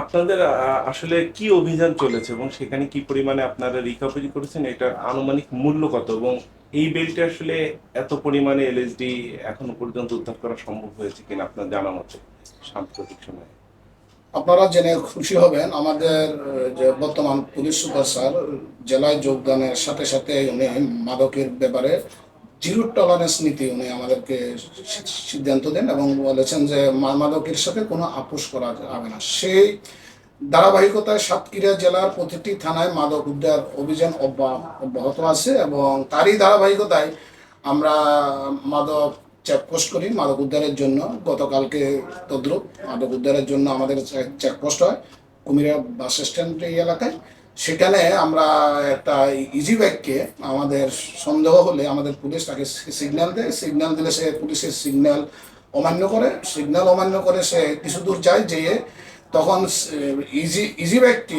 আপনাদের আসলে কি অভিযান চলেছে এবং সেখানে কি পরিমাণে আপনারা রিকভারি করেছেন, এটার আনুমানিক মূল্য কত এবং এই বেলটা আসলে এত পরিমাণে এলএসডি এখনও পর্যন্ত উদ্ধার করা সম্ভব হয়েছে কিনা আপনার জানা মতে সাম্প্রতিক সময়ে? আপনারা জেনে খুশি হবেন, আমাদের যে বর্তমান পুলিশ সুপার স্যার জেলায় যোগদানের সাথে সাথে উনি মাদকের ব্যাপারে জিরো টলারেন্স নীতি উনি আমাদেরকে সিদ্ধান্ত দেন এবং বলেছেন যে মাদকের সাথে কোনো আপোষ করা যাবে না। সেই ধারাবাহিকতায় সাতক্ষীরা জেলার প্রতিটি থানায় মাদক উদ্ধার অভিযান অব্যা- অব্যাহত আছে এবং তারই ধারাবাহিকতায় আমরা মাদক চেকপোস্ট করি মাদক উদ্ধারের জন্য। গতকালকে তদ্রুপ মাদক উদ্ধারের জন্য আমাদের চেকপোস্ট হয় কুমিরা বাস স্ট্যান্ড এই এলাকায়। সেখানে আমরা একটা ইজি ব্যাগকে আমাদের সন্দেহ হলে আমাদের পুলিশ তাকে সিগন্যাল দেয়। সিগন্যাল দিলে সে পুলিশের সিগন্যাল অমান্য করে। সিগন্যাল অমান্য করে সে কিছু দূর যায় যেয়ে তখন ইজি ইজি ব্যাগটি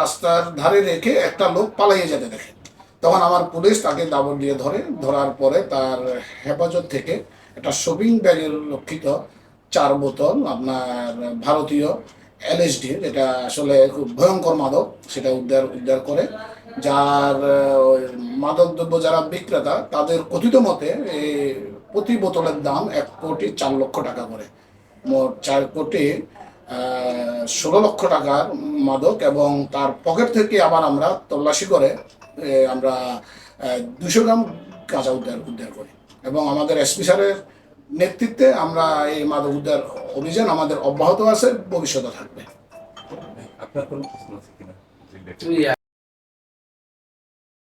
রাস্তার ধারে রেখে একটা লোক পালাইয়ে যেতে দেখে। তখন আমার পুলিশ তাকে দাবর দিয়ে ধরে। ধরার পরে তার হেফাজত থেকে একটা শপিং ব্যাগের লক্ষিত চার বোতল আপনার ভারতীয় এলএসডি যেটা আসলে খুব ভয়ঙ্কর মাদক সেটা উদ্ধার উদ্ধার করে। যার আহ, ওই মাদক দ্রব্য যারা বিক্রেতা তাদের কথিত মতে এই প্রতি বোতলের দাম এক কোটি চার লক্ষ টাকা করে। মোট চার কোটি ষোলো লক্ষ টাকার মাদক এবং তার পকেট থেকে আবার আমরা তল্লাশি করে আমরা দুশো গ্রাম গাঁজা উদ্ধার উদ্ধার করি। এবং আমাদের এসপি স্যারের নেতৃত্বে আমরা এই মাদক উদ্ধার অভিযান আমাদের অব্যাহত আছে ভবিষ্যতে থাকবে। আপনার কোনো প্রশ্ন আছে কিনা?